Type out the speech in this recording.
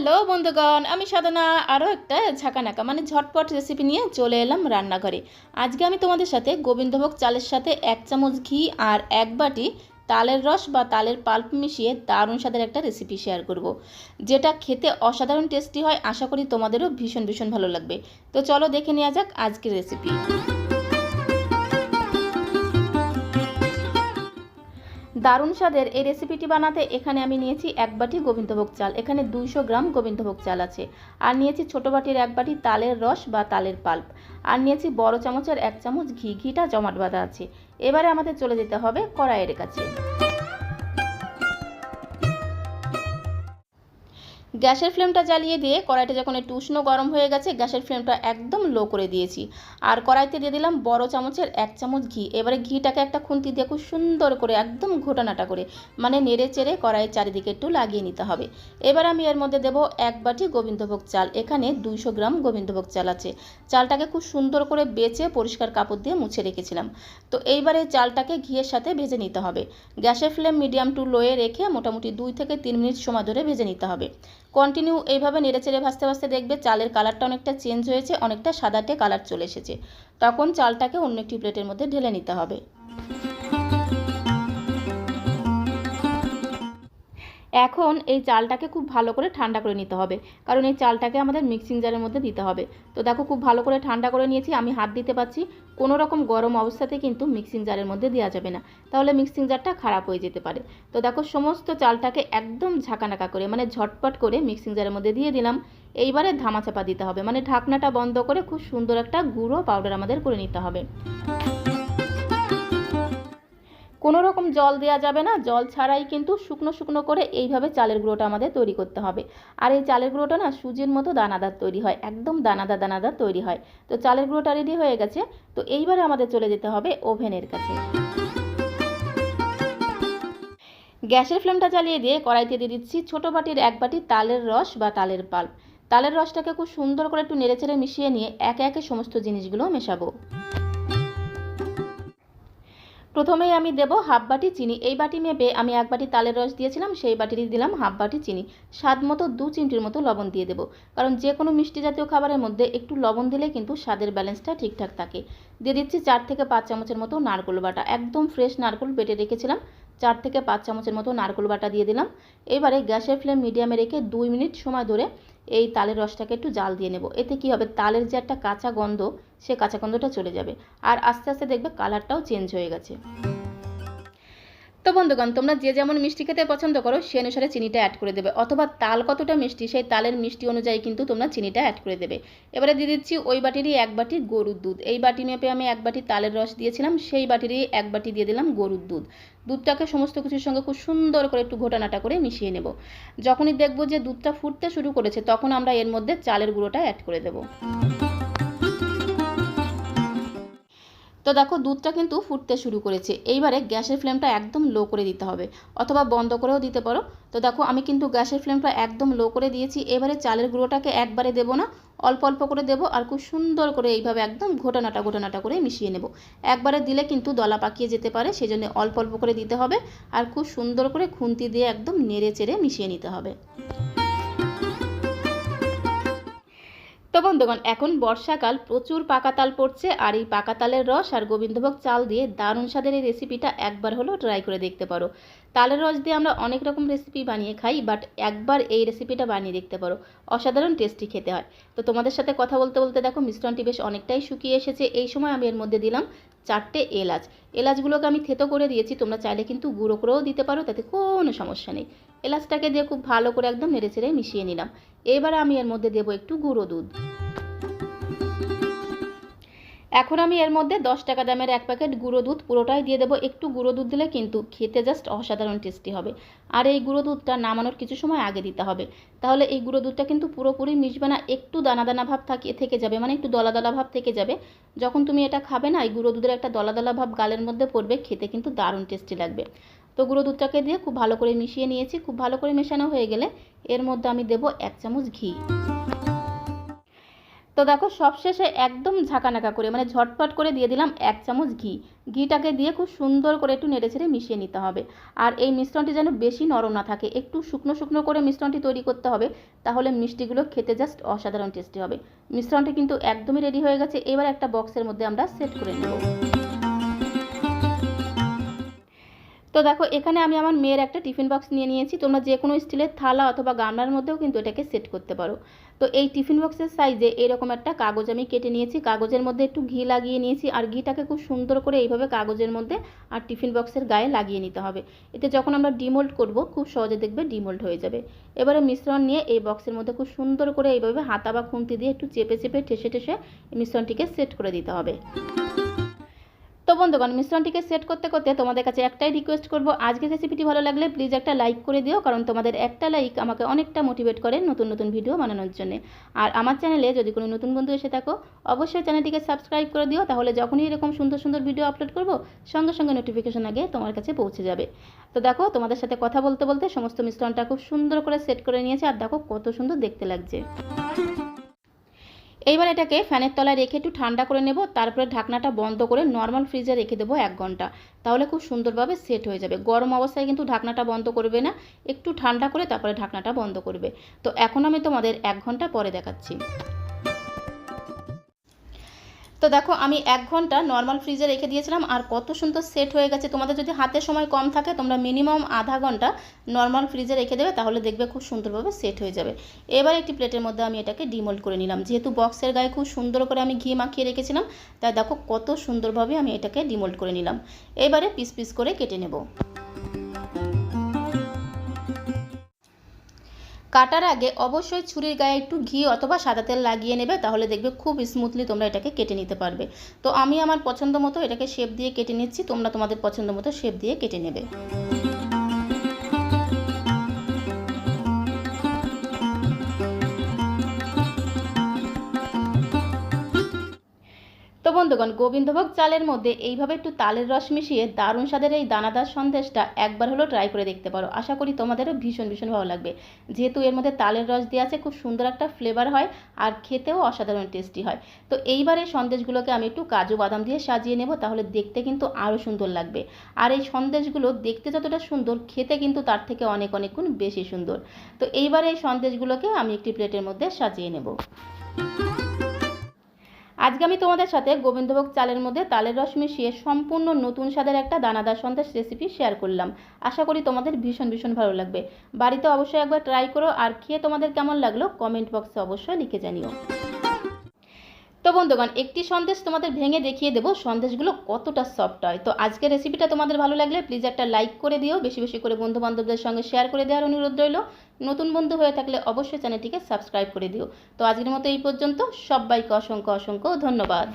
Hello বন্ধুগণ, আমি সাধনা। আরও একটা ঝাঁকানাকা মানে ঝটপট রেসিপি নিয়ে চলে এলাম রান্নাঘরে। আজকে আমি তোমাদের সাথে গোবিন্দভোগ চালের সাথে এক চামচ ঘি আর এক বাটি তালের রস বা তালের পাল্প মিশিয়ে দারুণ স্বাদের একটা রেসিপি শেয়ার করব। যেটা খেতে অসাধারণ টেস্টি হয়, আশা করি তোমাদেরও ভীষণ ভীষণ ভালো লাগবে। তো চলো দেখে নেওয়া যাক আজকের রেসিপি দারুণ স্বাদের এই রেসিপিটি বানাতে এখানে আমি নিয়েছি এক বাটি গোবিন্দভোগ চাল। এখানে দুইশো গ্রাম গোবিন্দভোগ চাল আছে। আর নিয়েছি ছোটো বাটির এক বাটি তালের রস বা তালের পাল্প। আর নিয়েছি বড় চামচের এক চামচ ঘি, ঘিটা জমাট বাঁধা আছে। এবারে আমাদের চলে যেতে হবে কড়াইয়ের কাছে। গ্যাসের ফ্লেমটা জ্বালিয়ে দিয়ে কড়াইটা যখন একটু উষ্ণ গরম হয়ে গেছে, গ্যাসের ফ্লেমটা একদম লো করে দিয়েছি। আর কড়াইতে দিয়ে দিলাম বড় চামচের এক চামচ ঘি। এবারে ঘিটাকে একটা খুন্তি দিয়ে খুব সুন্দর করে একদম ঘোটানাটা করে মানে নেড়ে চেড়ে কড়াইয়ের চারিদিকে একটু লাগিয়ে নিতে হবে। এবার আমি এর মধ্যে দেবো এক বাটি গোবিন্দভোগ চাল। এখানে দুইশো গ্রাম গোবিন্দভোগ চাল আছে। চালটাকে খুব সুন্দর করে বেচে পরিষ্কার কাপড় দিয়ে মুছে রেখেছিলাম। তো এইবারে চালটাকে ঘিয়ের সাথে ভেজে নিতে হবে। গ্যাসের ফ্লেম মিডিয়াম টু লোয়ে রেখে মোটামুটি দুই থেকে তিন মিনিট সময় ধরে ভেজে নিতে হবে। কন্টিনিউ এইভাবে নেড়ে চেড়ে ভাসতে ভাসতে দেখবে চালের কালারটা অনেকটা চেঞ্জ হয়েছে, অনেকটা সাদাটে কালার চলে এসেছে। তখন চালটাকে অন্য একটি প্লেটের মধ্যে ঢেলে নিতে হবে। এখন এই চালটাকে খুব ভালো করে ঠান্ডা করে নিতে হবে। কারণ এই চালটাকে আমাদের মিক্সিং জারের মধ্যে দিতে হবে। তো দেখো খুব ভালো করে ঠান্ডা করে নিয়েছি, আমি হাত দিতে পারছি। কোনো রকম গরম অবস্থাতে কিন্তু মিক্সিং জারের মধ্যে দেওয়া যাবে না। তাহলে মিক্সিং জারটা খারাপ হয়ে যেতে পারে। তো দেখো সমস্ত চালটাকে একদম ঝাঁকানাকা করে মানে ঝটপট করে মিক্সিং জারের মধ্যে দিয়ে দিলাম। এইবারে ধামাচাপা দিতে হবে মানে ঢাকনাটা বন্ধ করে খুব সুন্দর একটা গুঁড়ো পাউডার আমাদের করে নিতে হবে। কোনো রকম জল দেওয়া যাবে না। জল ছাড়াই কিন্তু শুকনো শুকনো করে এইভাবে চালের গুঁড়োটা আমাদের তৈরি করতে হবে। আর এই চালের গুঁড়োটা না সুজির মতো দানাদার তৈরি হয়, একদম দানাদার দানাদার তৈরি হয়। তো চালের গুঁড়োটা রেডি হয়ে গেছে। তো এইবারে আমাদের চলে যেতে হবে ওভেনের কাছে। গ্যাসের ফ্লেমটা চালিয়ে দিয়ে কড়াইতে দিয়ে দিচ্ছি ছোটো বাটির এক বাটি তালের রস বা তালের পাল্প। তালের রসটাকে খুব সুন্দর করে একটু নেড়েচেড়ে মিশিয়ে নিয়ে একে একে সমস্ত জিনিসগুলো মেশাবো। প্রথমেই আমি দেবো হাফ বাটি চিনি। এই বাটি মেপে আমি এক বাটি তালের রস দিয়েছিলাম, সেই বাটিরই দিলাম হাফ বাটি চিনি। স্বাদ মতো দু চিমটির মতো লবণ দিয়ে দেবো। কারণ যে কোনো মিষ্টি জাতীয় খাবারের মধ্যে একটু লবণ দিলে কিন্তু স্বাদের ব্যালেন্সটা ঠিকঠাক থাকে। দিয়ে দিচ্ছি চার থেকে পাঁচ চামচের মতো নারকোল বাটা। একদম ফ্রেশ নারকোল বেটে রেখেছিলাম। চার থেকে পাঁচ চামচের মতো নারকোল বাটা দিয়ে দিলাম। এবারে গ্যাসের ফ্লেম মিডিয়ামে রেখে দুই মিনিট সময় ধরে এই তালের রসটাকে একটু জাল দিয়ে নেব। এতে কি হবে? তালের যে একটা কাঁচা গন্ধ, সে কাঁচা গন্ধটা চলে যাবে। আর আস্তে আস্তে দেখবে কালারটাও চেঞ্জ হয়ে গেছে। তো বন্ধুগণ, তোমরা যে যেমন মিষ্টি খেতে পছন্দ করো, সে অনুসারে চিনিটা অ্যাড করে দেবে। অথবা তাল কতটা মিষ্টি, সেই তালের মিষ্টি অনুযায়ী কিন্তু তোমরা চিনিটা অ্যাড করে দেবে। এবারে দিয়ে দিচ্ছি ওই বাটিরই এক বাটি গরুর দুধ। এই বাটি মেপে আমি এক বাটি তালের রস দিয়েছিলাম, সেই বাটিরই এক বাটি দিয়ে দিলাম গরুর দুধ। দুধটাকে সমস্ত কিছুর সঙ্গে খুব সুন্দর করে একটু ঘোটানাটা করে মিশিয়ে নেব। যখনই দেখব যে দুধটা ফুটতে শুরু করেছে, তখন আমরা এর মধ্যে চালের গুঁড়োটা অ্যাড করে দেবো। তো দেখো, দুধটা কিন্তু ফুটতে শুরু করেছে। এইবারে গ্যাসের ফ্লেমটা একদম লো করে দিতে হবে, অথবা বন্ধ করেও দিতে পারো। তো দেখো, আমি কিন্তু গ্যাসের ফ্লেমটা একদম লো করে দিয়েছি। এবারে চালের গুঁড়োটাকে একবারে দেবো না, অল্প অল্প করে দেবো আর খুব সুন্দর করে এইভাবে একদম ঘোটানাটা ঘোটানাটা করে মিশিয়ে নেব। একবারে দিলে কিন্তু দলা পাকিয়ে যেতে পারে সেই জন্য অল্প অল্প করে দিতে হবে আর খুব সুন্দর করে খুন্তি দিয়ে একদম নেড়ে চেড়ে মিশিয়ে নিতে হবে। তো বন্ধুগণ এখন বর্ষাকাল, প্রচুর পাকা তাল পড়ছে, আর এই পাকা তালের রস আর গোবিন্দভোগ চাল দিয়ে দারুণ স্বাদের এই রেসিপিটা একবার হলেও ট্রাই করে দেখতে পারো। তালের রস দিয়ে আমরা অনেক রকম রেসিপি বানিয়ে খাই বাট একবার এই রেসিপিটা বানিয়ে দেখতে পারো। অসাধারণ টেস্টি খেতে হয়। তো তোমাদের সাথে কথা বলতে বলতে দেখো মিশ্রণটি বেশ অনেকটাই শুকিয়ে এসেছে। এই সময় আমি এর মধ্যে দিলাম চারটে এলাচ। এলাচগুলোকে আমি থেতো করে দিয়েছি, তোমরা চাইলে কিন্তু গুঁড়ো করেও দিতে পারো, তাতে কোনো সমস্যা নেই। এলাচটাকে দিয়ে খুব ভালো করে একদম নেড়ে চেড়ে মিশিয়ে নিলাম। এবারে আমি এর মধ্যে দেবো একটু গুঁড়ো দুধ। এখন আমি এর মধ্যে দশ টাকা দামের এক প্যাকেট গুঁড়ো দুধ পুরোটাই দিয়ে দেবো। একটু গুঁড়ো দুধ দিলে কিন্তু খেতে জাস্ট অসাধারণ টেস্টি হবে। আর এই গুঁড়ো দুধটা নামানোর কিছু সময় আগে দিতে হবে। তাহলে এই গুঁড়ো দুধটা কিন্তু পুরোপুরি মিশবে না, একটু দানা দানা ভাব থাকে, থেকে যাবে মানে একটু দলা দলা ভাব থেকে যাবে। যখন তুমি এটা খাবে না, এই গুঁড়ো দুধের একটা দলা দলা ভাব গালের মধ্যে পড়বে, খেতে কিন্তু দারুণ টেস্টি লাগবে। তো গুঁড়ো দুধটাকে দিয়ে খুব ভালো করে মিশিয়ে নিয়েছি, খুব ভালো করে মেশানো হয়ে গেলে এর মধ্যে আমি দেবো এক চামচ ঘি। তো দেখো সবশেষে একদম ঝাঁকানাকা করে মানে ঝটপট করে দিয়ে দিলাম এক চামচ ঘি। ঘিটাকে দিয়ে খুব সুন্দর করে একটু নেড়ে ছেড়ে মিশিয়ে নিতে হবে। আর এই মিশ্রণটি যেন বেশি নরম না থাকে, একটু শুকনো শুকনো করে মিশ্রণটি তৈরি করতে হবে, তাহলে মিষ্টিগুলো খেতে জাস্ট অসাধারণ টেস্টি হবে। মিশ্রণটি কিন্তু একদমই রেডি হয়ে গেছে, এবার একটা বক্সের মধ্যে আমরা সেট করে নেব। তো দেখো, এখানে আমি আমার মেয়ের একটা টিফিন বক্স নিয়ে নিয়েছি। তোমরা যে কোনো স্টিলের থালা অথবা গামলার মধ্যেও কিন্তু এটাকে সেট করতে পারো। তো এই টিফিন বক্সের সাইজে এরকম একটা কাগজ আমি কেটে নিয়েছি। কাগজের মধ্যে একটু ঘি লাগিয়ে নিয়েছি আর ঘিটাকে খুব সুন্দর করে এইভাবে কাগজের মধ্যে আর টিফিন বক্সের গায়ে লাগিয়ে নিতে হবে। এতে যখন আমরা ডিমোল্ড করব, খুব সহজে দেখবে ডিমোল্ড হয়ে যাবে। এবারে মিশ্রণ নিয়ে এই বক্সের মধ্যে খুব সুন্দর করে এইভাবে হাতা বা খুন্তি দিয়ে একটু চেপে চেপে ঠেসে ঠেসে মিশ্রণটিকে সেট করে দিতে হবে। তো বন্ধুগণ, মিশ্রণটিকে সেট করতে করতে তোমাদের কাছে একটাই রিকোয়েস্ট করব। আজকের রেসিপিটি ভালো লাগলে প্লিজ একটা লাইক করে দিও, কারণ তোমাদের একটা লাইক আমাকে অনেকটা মোটিভেট করে নতুন নতুন ভিডিও বানানোর জন্য। আর আমার চ্যানেলে যদি কোনো নতুন বন্ধু এসে থাকো, অবশ্যই চ্যানেলটিকে সাবস্ক্রাইব করে দিও, তাহলে যখনই এরকম সুন্দর সুন্দর ভিডিও আপলোড করব, সঙ্গে সঙ্গে নোটিফিকেশন আগে তোমার কাছে পৌঁছে যাবে। তো দেখো, তোমাদের সাথে কথা বলতে বলতে সমস্ত মিশ্রণটা খুব সুন্দর করে সেট করে নিয়েছে, আর দেখো কত সুন্দর দেখতে লাগছে। এইবার এটাকে ফ্যানের তলায় রেখে একটু ঠান্ডা করে নেব, তারপরে ঢাকনাটা বন্ধ করে নর্মাল ফ্রিজে রেখে দেবো এক ঘণ্টা। তাহলে খুব সুন্দরভাবে সেট হয়ে যাবে। গরম অবস্থায় কিন্তু ঢাকনাটা বন্ধ করবে না, একটু ঠান্ডা করে তারপরে ঢাকনাটা বন্ধ করবে। তো এখন আমি তোমাদের এক ঘণ্টা পরে দেখাচ্ছি। তো দেখো, আমি এক ঘণ্টা নর্মাল ফ্রিজে রেখে দিয়েছিলাম, আর কত সুন্দর সেট হয়ে গেছে। তোমাদের যদি হাতে সময় কম থাকে, তোমরা মিনিমাম আধা ঘণ্টা নর্মাল ফ্রিজে রেখে দেবে, তাহলে দেখবে খুব সুন্দরভাবে সেট হয়ে যাবে। এবার একটি প্লেটের মধ্যে আমি এটাকে ডিমোল্ড করে নিলাম। যেহেতু বক্সের গায়ে খুব সুন্দর করে আমি ঘি মাখিয়ে রেখেছিলাম, তাই দেখো কত সুন্দরভাবে আমি এটাকে ডিমোল্ড করে নিলাম। এবারে পিস পিস করে কেটে নেব। কাটার আগে অবশ্যই ছুরির গায়ে একটু ঘি অথবা সাদা তেল লাগিয়ে নেবে, তাহলে দেখবে খুব স্মুথলি তোমরা এটাকে কেটে নিতে পারবে। তো আমি আমার পছন্দ মতো এটাকে শেপ দিয়ে কেটে নিচ্ছি, তোমরা তোমাদের পছন্দ মতো শেপ দিয়ে কেটে নেবে। তো বন্ধুগণ গোবিন্দভোগ চালের মধ্যে এইভাবে একটু তালের রস মিশিয়ে দারুণ স্বাদের এই দানাদার সন্দেশটা একবার হলো ট্রাই করে দেখতে পারো। আশা করি তোমাদেরও ভীষণ ভীষণ ভালো লাগবে। যেহেতু এর মধ্যে তালের রস দেওয়া আছে, খুব সুন্দর একটা ফ্লেভার হয় আর খেতেও অসাধারণ টেস্টি হয়। তো এইবার এই সন্দেশগুলোকে আমি একটু কাজু বাদাম দিয়ে সাজিয়ে নেব, তাহলে দেখতে কিন্তু আরও সুন্দর লাগবে। আর এই সন্দেশগুলো দেখতে যতটা সুন্দর, খেতে কিন্তু তার থেকে অনেক অনেক গুণ বেশি সুন্দর। তো এইবার এই সন্দেশগুলোকে আমি একটি প্লেটের মধ্যে সাজিয়ে নেব। আজকে আমি তোমাদের সাথে গোবিন্দভোগ চালের মধ্যে তালের রস মিশিয়ে সম্পূর্ণ নতুন স্বাদের একটা দানাদার সন্দেশ রেসিপি শেয়ার করলাম। আশা করি তোমাদের ভীষণ ভীষণ ভালো লাগবে। বাড়িতে অবশ্যই একবার ট্রাই করো আর খেয়ে তোমাদের কেমন লাগল কমেন্ট বক্সে অবশ্যই লিখে জানিও। তো বন্ধুগণ, একটি সন্দেশ তোমাদের ভেঙে দেখিয়ে দেবো, সন্দেশগুলো কতটা সফট হয়। তো আজকের রেসিপিটা তোমাদের ভালো লাগলে প্লিজ একটা লাইক করে দিও, বেশি বেশি করে বন্ধু বান্ধবদের সঙ্গে শেয়ার করে দেওয়ার অনুরোধ রইল। নতুন বন্ধু হয়ে থাকলে অবশ্যই চ্যানেলটিকে সাবস্ক্রাইব করে দিও। তো আজকের মতো এই পর্যন্ত, সবাইকে অসংখ্য অসংখ্য ধন্যবাদ।